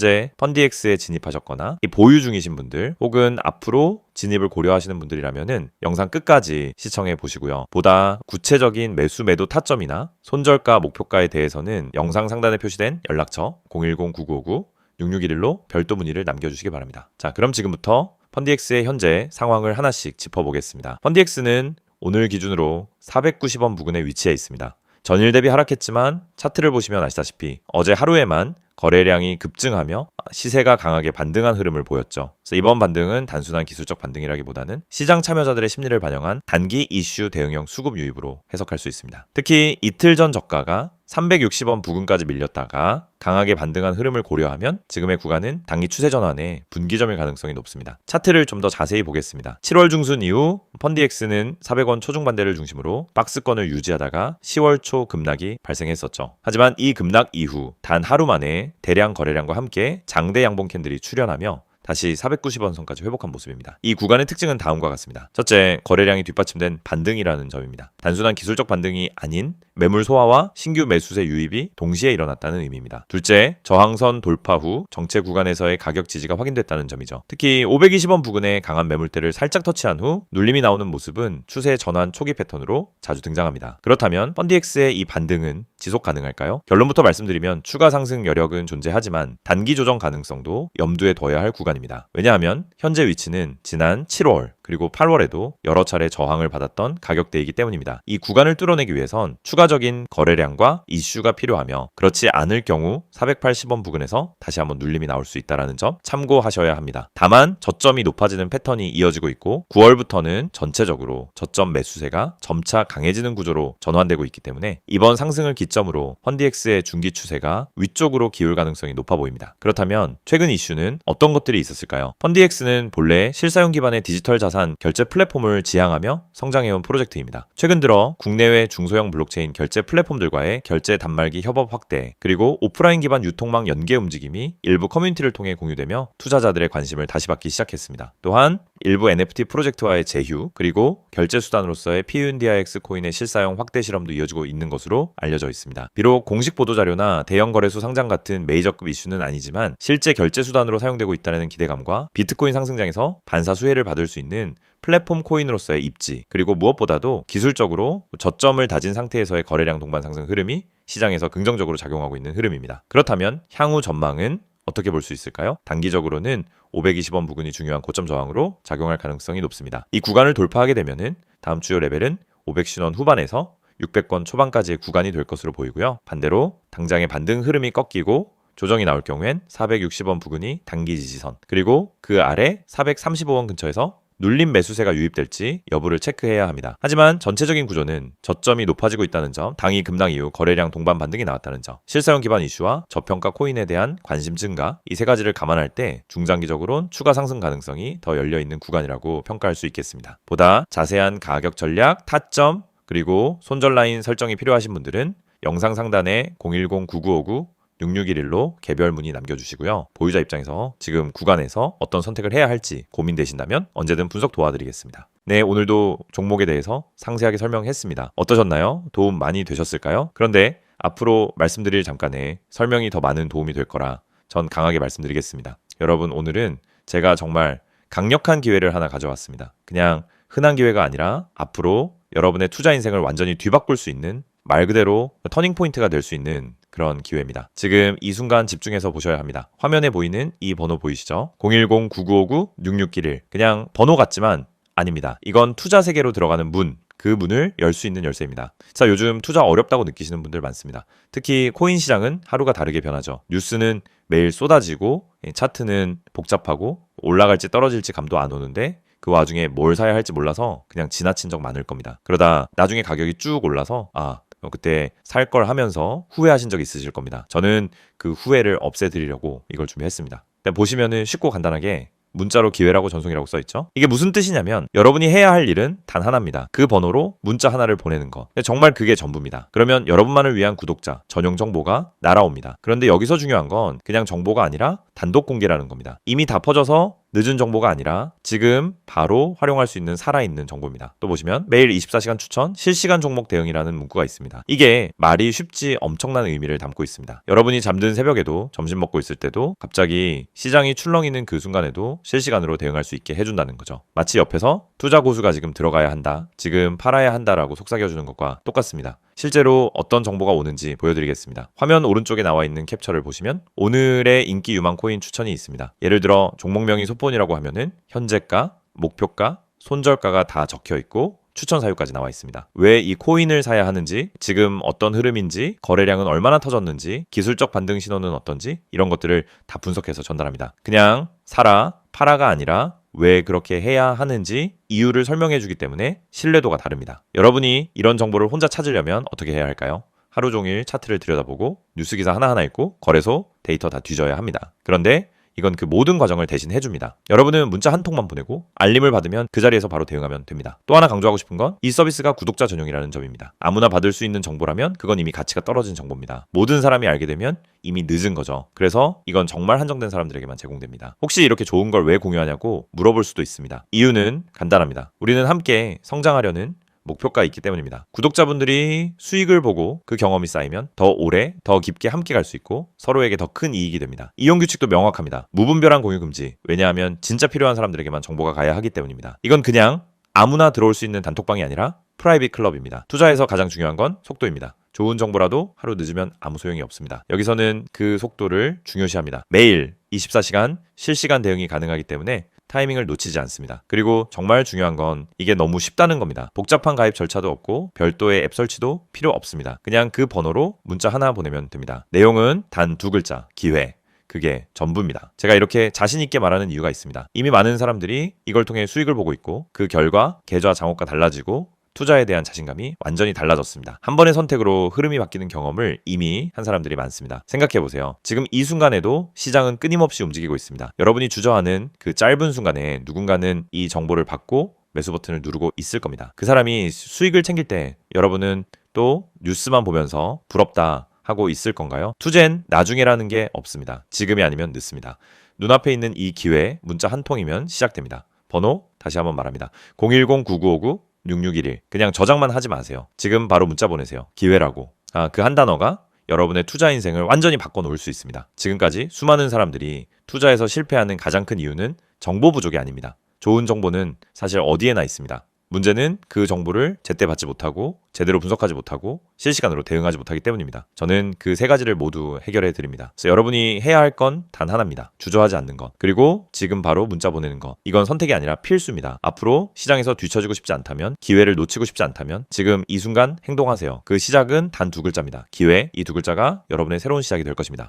현재 펀디엑스에 진입하셨거나 이 보유 중이신 분들 혹은 앞으로 진입을 고려하시는 분들이라면은 영상 끝까지 시청해 보시고요. 보다 구체적인 매수 매도 타점이나 손절가 목표가에 대해서는 영상 상단에 표시된 연락처 010-9959-6611로 별도 문의를 남겨주시기 바랍니다. 자, 그럼 지금부터 펀디엑스의 현재 상황을 하나씩 짚어보겠습니다. 펀디엑스는 오늘 기준으로 490원 부근에 위치해 있습니다. 전일 대비 하락했지만 차트를 보시면 아시다시피 어제 하루에만 거래량이 급증하며 시세가 강하게 반등한 흐름을 보였죠. 그래서 이번 반등은 단순한 기술적 반등이라기보다는 시장 참여자들의 심리를 반영한 단기 이슈 대응형 수급 유입으로 해석할 수 있습니다. 특히 이틀 전 저가가 360원 부근까지 밀렸다가 강하게 반등한 흐름을 고려하면 지금의 구간은 단기 추세 전환의 분기점일 가능성이 높습니다. 차트를 좀 더 자세히 보겠습니다. 7월 중순 이후 펀디엑스는 400원 초중 반대를 중심으로 박스권을 유지하다가 10월 초 급락이 발생했었죠. 하지만 이 급락 이후 단 하루 만에 대량 거래량과 함께 장대 양봉 캔들이 출현하며 다시 490원 선까지 회복한 모습입니다. 이 구간의 특징은 다음과 같습니다. 첫째, 거래량이 뒷받침된 반등이라는 점입니다. 단순한 기술적 반등이 아닌 매물 소화와 신규 매수세 유입이 동시에 일어났다는 의미입니다. 둘째, 저항선 돌파 후 정체 구간에서의 가격 지지가 확인됐다는 점이죠. 특히 520원 부근의 강한 매물대를 살짝 터치한 후 눌림이 나오는 모습은 추세 전환 초기 패턴으로 자주 등장합니다. 그렇다면 펀디엑스의 이 반등은 지속 가능할까요? 결론부터 말씀드리면 추가 상승 여력은 존재하지만 단기 조정 가능성도 염두에 둬야 할 구간입니다. 왜냐하면 현재 위치는 지난 7월 그리고 8월에도 여러 차례 저항을 받았던 가격대이기 때문입니다. 이 구간을 뚫어내기 위해선 추가적인 거래량과 이슈가 필요하며 그렇지 않을 경우 480원 부근에서 다시 한번 눌림이 나올 수 있다는 점 참고하셔야 합니다. 다만 저점이 높아지는 패턴이 이어지고 있고 9월부터는 전체적으로 저점 매수세가 점차 강해지는 구조로 전환되고 있기 때문에 이번 상승을 기 점으로 펀디엑스의 중기 추세가 위쪽으로 기울 가능성이 높아 보입니다. 그렇다면 최근 이슈는 어떤 것들이 있었을까요? 펀디엑스는 본래 실사용 기반의 디지털 자산 자산 결제 플랫폼을 지향하며 성장해온 프로젝트입니다. 최근 들어 국내외 중소형 블록체인 결제 플랫폼들과의 결제 단말기 협업 확대, 그리고 오프라인 기반 유통망 연계 움직임이 일부 커뮤니티를 통해 공유되며 투자자들의 관심을 다시 받기 시작했습니다. 또한 일부 NFT 프로젝트와의 제휴, 그리고 결제 수단으로서의 PUNDIX 코인의 실사용 확대 실험도 이어지고 있는 것으로 알려져 있습니다. 비록 공식 보도 자료나 대형 거래소 상장 같은 메이저급 이슈는 아니지만 실제 결제 수단으로 사용되고 있다는 기대감과 비트코인 상승장에서 반사 수혜를 받을 수 있는 플랫폼 코인으로서의 입지, 그리고 무엇보다도 기술적으로 저점을 다진 상태에서의 거래량 동반 상승 흐름이 시장에서 긍정적으로 작용하고 있는 흐름입니다. 그렇다면 향후 전망은 어떻게 볼 수 있을까요? 단기적으로는 520원 부근이 중요한 고점 저항으로 작용할 가능성이 높습니다. 이 구간을 돌파하게 되면은 다음 주요 레벨은 510원 후반에서 600권 초반까지의 구간이 될 것으로 보이고요. 반대로 당장의 반등 흐름이 꺾이고 조정이 나올 경우엔 460원 부근이 단기 지지선, 그리고 그 아래 435원 근처에서 눌림 매수세가 유입될지 여부를 체크해야 합니다. 하지만 전체적인 구조는 저점이 높아지고 있다는 점, 당이 급락 이후 거래량 동반 반등이 나왔다는 점, 실사용 기반 이슈와 저평가 코인에 대한 관심 증가 이 세 가지를 감안할 때 중장기적으론 추가 상승 가능성이 더 열려 있는 구간이라고 평가할 수 있겠습니다. 보다 자세한 가격 전략, 타점 그리고 손절 라인 설정이 필요하신 분들은 영상 상단에 010-9959 6611로 개별 문의 남겨주시고요. 보유자 입장에서 지금 구간에서 어떤 선택을 해야 할지 고민되신다면 언제든 분석 도와드리겠습니다. 네, 오늘도 종목에 대해서 상세하게 설명했습니다. 어떠셨나요? 도움 많이 되셨을까요? 그런데 앞으로 말씀드릴 잠깐에 설명이 더 많은 도움이 될 거라 전 강하게 말씀드리겠습니다. 여러분, 오늘은 제가 정말 강력한 기회를 하나 가져왔습니다. 그냥 흔한 기회가 아니라 앞으로 여러분의 투자 인생을 완전히 뒤바꿀 수 있는 말 그대로 터닝 포인트가 될 수 있는 그런 기회입니다. 지금 이 순간 집중해서 보셔야 합니다. 화면에 보이는 이 번호 보이시죠? 010-9959-6691. 그냥 번호 같지만 아닙니다. 이건 투자 세계로 들어가는 문, 그 문을 열 수 있는 열쇠입니다. 자, 요즘 투자 어렵다고 느끼시는 분들 많습니다. 특히 코인 시장은 하루가 다르게 변하죠. 뉴스는 매일 쏟아지고 차트는 복잡하고 올라갈지 떨어질지 감도 안 오는데 그 와중에 뭘 사야 할지 몰라서 그냥 지나친 적 많을 겁니다. 그러다 나중에 가격이 쭉 올라서 아 어, 그때 살 걸 하면서 후회하신 적 있으실 겁니다. 저는 그 후회를 없애드리려고 이걸 준비했습니다. 보시면은 쉽고 간단하게 문자로 기회라고 전송이라고 써 있죠. 이게 무슨 뜻이냐면 여러분이 해야 할 일은 단 하나입니다. 그 번호로 문자 하나를 보내는 거. 정말 그게 전부입니다. 그러면 여러분만을 위한 구독자 전용 정보가 날아옵니다. 그런데 여기서 중요한 건 그냥 정보가 아니라 단독 공개라는 겁니다. 이미 다 퍼져서 늦은 정보가 아니라 지금 바로 활용할 수 있는 살아있는 정보입니다. 또 보시면 매일 24시간 추천 실시간 종목 대응이라는 문구가 있습니다. 이게 말이 쉽지 엄청난 의미를 담고 있습니다. 여러분이 잠든 새벽에도 점심 먹고 있을 때도 갑자기 시장이 출렁이는 그 순간에도 실시간으로 대응할 수 있게 해준다는 거죠. 마치 옆에서 투자 고수가 지금 들어가야 한다, 지금 팔아야 한다라고 속삭여주는 것과 똑같습니다. 실제로 어떤 정보가 오는지 보여드리겠습니다. 화면 오른쪽에 나와 있는 캡처를 보시면 오늘의 인기 유망 코인 추천이 있습니다. 예를 들어 종목명이 소폰이라고 하면은 현재가, 목표가, 손절가가 다 적혀 있고 추천 사유까지 나와 있습니다. 왜 이 코인을 사야 하는지, 지금 어떤 흐름인지, 거래량은 얼마나 터졌는지, 기술적 반등 신호는 어떤지 이런 것들을 다 분석해서 전달합니다. 그냥 사라, 팔아가 아니라 왜 그렇게 해야 하는지 이유를 설명해 주기 때문에 신뢰도가 다릅니다. 여러분이 이런 정보를 혼자 찾으려면 어떻게 해야 할까요? 하루 종일 차트를 들여다보고 뉴스 기사 하나하나 읽고 거래소 데이터 다 뒤져야 합니다. 그런데 이건 그 모든 과정을 대신 해줍니다. 여러분은 문자 한 통만 보내고 알림을 받으면 그 자리에서 바로 대응하면 됩니다. 또 하나 강조하고 싶은 건 이 서비스가 구독자 전용이라는 점입니다. 아무나 받을 수 있는 정보라면 그건 이미 가치가 떨어진 정보입니다. 모든 사람이 알게 되면 이미 늦은 거죠. 그래서 이건 정말 한정된 사람들에게만 제공됩니다. 혹시 이렇게 좋은 걸 왜 공유하냐고 물어볼 수도 있습니다. 이유는 간단합니다. 우리는 함께 성장하려는 목표가 있기 때문입니다. 구독자분들이 수익을 보고 그 경험이 쌓이면 더 오래, 더 깊게 함께 갈 수 있고 서로에게 더 큰 이익이 됩니다. 이용 규칙도 명확합니다. 무분별한 공유 금지. 왜냐하면 진짜 필요한 사람들에게만 정보가 가야 하기 때문입니다. 이건 그냥 아무나 들어올 수 있는 단톡방이 아니라 프라이빗 클럽입니다. 투자에서 가장 중요한 건 속도입니다. 좋은 정보라도 하루 늦으면 아무 소용이 없습니다. 여기서는 그 속도를 중요시합니다. 매일 24시간 실시간 대응이 가능하기 때문에 타이밍을 놓치지 않습니다. 그리고 정말 중요한 건 이게 너무 쉽다는 겁니다. 복잡한 가입 절차도 없고 별도의 앱 설치도 필요 없습니다. 그냥 그 번호로 문자 하나 보내면 됩니다. 내용은 단 두 글자, 기회. 그게 전부입니다. 제가 이렇게 자신 있게 말하는 이유가 있습니다. 이미 많은 사람들이 이걸 통해 수익을 보고 있고 그 결과 계좌 장호가 달라지고 투자에 대한 자신감이 완전히 달라졌습니다. 한 번의 선택으로 흐름이 바뀌는 경험을 이미 한 사람들이 많습니다. 생각해 보세요. 지금 이 순간에도 시장은 끊임없이 움직이고 있습니다. 여러분이 주저하는 그 짧은 순간에 누군가는 이 정보를 받고 매수 버튼을 누르고 있을 겁니다. 그 사람이 수익을 챙길 때 여러분은 또 뉴스만 보면서 부럽다 하고 있을 건가요? 투젠 나중에라는 게 없습니다. 지금이 아니면 늦습니다. 눈앞에 있는 이 기회 문자 한 통이면 시작됩니다. 번호 다시 한번 말합니다. 010-9959 6611 그냥 저장만 하지 마세요. 지금 바로 문자 보내세요. 기회라고. 아, 그 한 단어가 여러분의 투자 인생을 완전히 바꿔놓을 수 있습니다. 지금까지 수많은 사람들이 투자에서 실패하는 가장 큰 이유는 정보 부족이 아닙니다. 좋은 정보는 사실 어디에나 있습니다. 문제는 그 정보를 제때 받지 못하고 제대로 분석하지 못하고 실시간으로 대응하지 못하기 때문입니다. 저는 그 세 가지를 모두 해결해 드립니다. 여러분이 해야 할 건 단 하나입니다. 주저하지 않는 것. 그리고 지금 바로 문자 보내는 것. 이건 선택이 아니라 필수입니다. 앞으로 시장에서 뒤처지고 싶지 않다면, 기회를 놓치고 싶지 않다면 지금 이 순간 행동하세요. 그 시작은 단 두 글자입니다. 기회. 이 두 글자가 여러분의 새로운 시작이 될 것입니다.